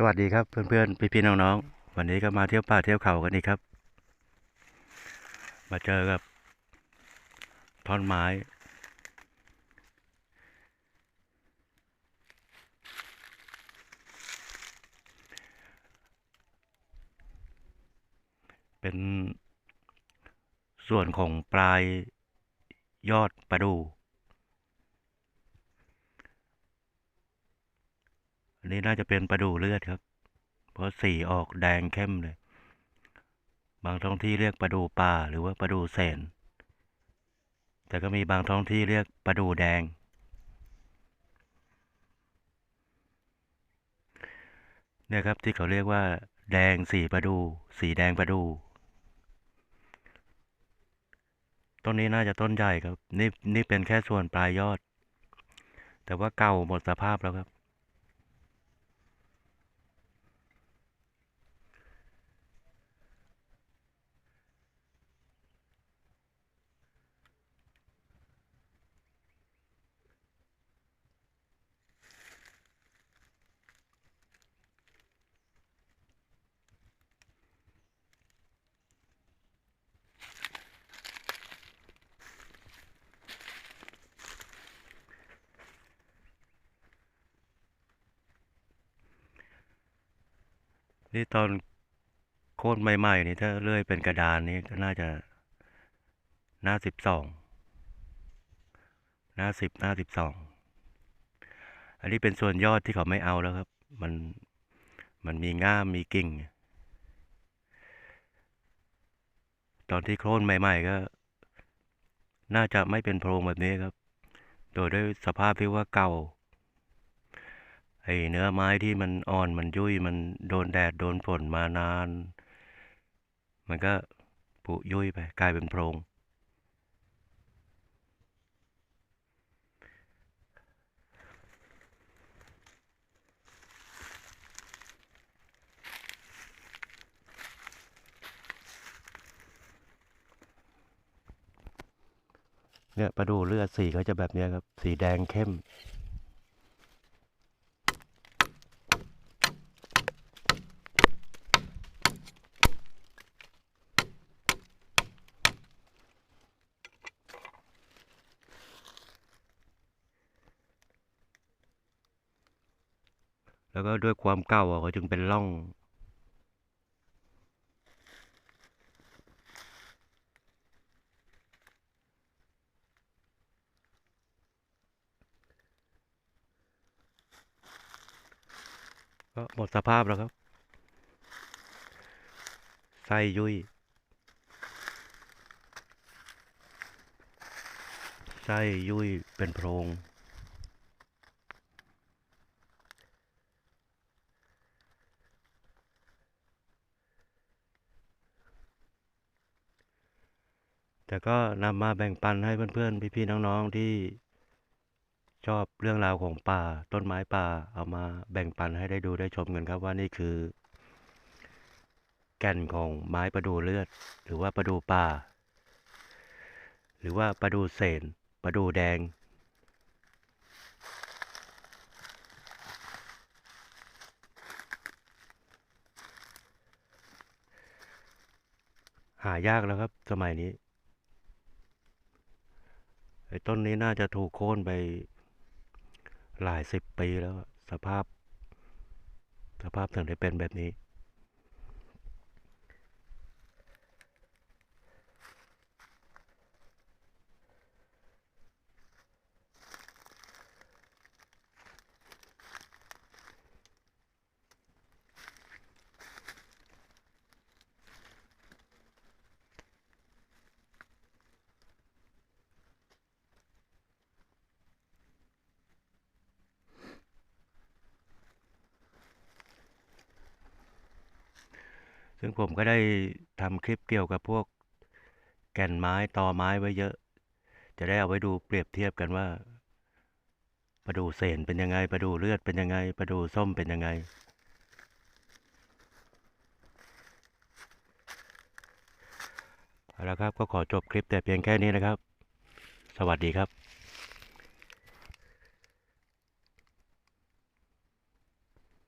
สวัสดีครับเพื่อนๆพี่ๆน้องๆวันนี้ก็มาเที่ยวป่าเที่ยวเขากันอีกครับ มาเจอกับท่อนไม้ เป็นส่วนของปลายยอดประดู นนี้น่าจะเป็นประดูเลือดครับ เพราะสีออกแดงเข้มเลย บางท้องที่เรียกประดูป่าหรือว่าประดูแสนแต่ก็มีบางท้องที่เรียกประดูแดง เนี่ยครับที่เขาเรียกว่า แดงสีประดู สีแดงประดูต้นนี้น่าจะต้นใหญ่ครับ นี่นี่เป็นแค่ส่วนปลายยอด แต่ว่าเก่าหมดสภาพแล้วครับ นี่ตอนโค่นใหม่ ๆ นี่ถ้าเลื่อยเป็นกระดานนี้ก็น่าจะหน้าสิบสองหน้าสิบหน้าสิบสองอันนี้เป็นส่วนยอดที่เขาไม่เอาแล้วครับ มันมันมีง่ามมีกิ่ง ตอนที่โค่นใหม่ ๆ ก็ น่าจะไม่เป็นโพรงแบบนี้ครับ โดยด้วยสภาพที่ว่าเก่า ไอ้เนื้อไม้ที่มันอ่อนมันยุ่ยมันโดนแดดโดนฝนมานาน มันก็ผุยุ่ยไปกลายเป็นโพรง เนี่ยประดูเลือดสีก็จะแบบนี้ครับ สีแดงเข้ม แล้วก็ด้วยความเก่าอะเขาจึงเป็นร่อง ก็หมดสภาพแล้วครับ ไส้ยุ่ยไส้ยุ่ยเป็นโพรง แต่ก็นำมาแบ่งปันให้เพื่อนๆ พี่ๆ น้องๆ ที่ชอบเรื่องราวของป่าต้นไม้ป่าเอามาแบ่งปันให้ได้ดูได้ชมกันครับว่านี่คือ แก่นของไม้ประดูเลือด หรือว่าประดูป่า หรือว่าประดูเสนประดูแดงหายากแล้วครับสมัยนี้ ไอ้ต้นนี้น่าจะถูกโค่นไปหลายสิบปีแล้ว สภาพ สภาพถึงได้เป็นแบบนี้ ซึ่งผมก็ได้ทำคลิปเกี่ยวกับพวกแก่นไม้ตอไม้ไว้เยอะ จะได้เอาไว้ดูเปรียบเทียบกันว่าประดูเสนเป็นยังไงประดูเลือดเป็นยังไงประดูส้มเป็นยังไง เอาละครับก็ขอจบคลิปแต่เพียงแค่นี้นะครับ สวัสดีครับ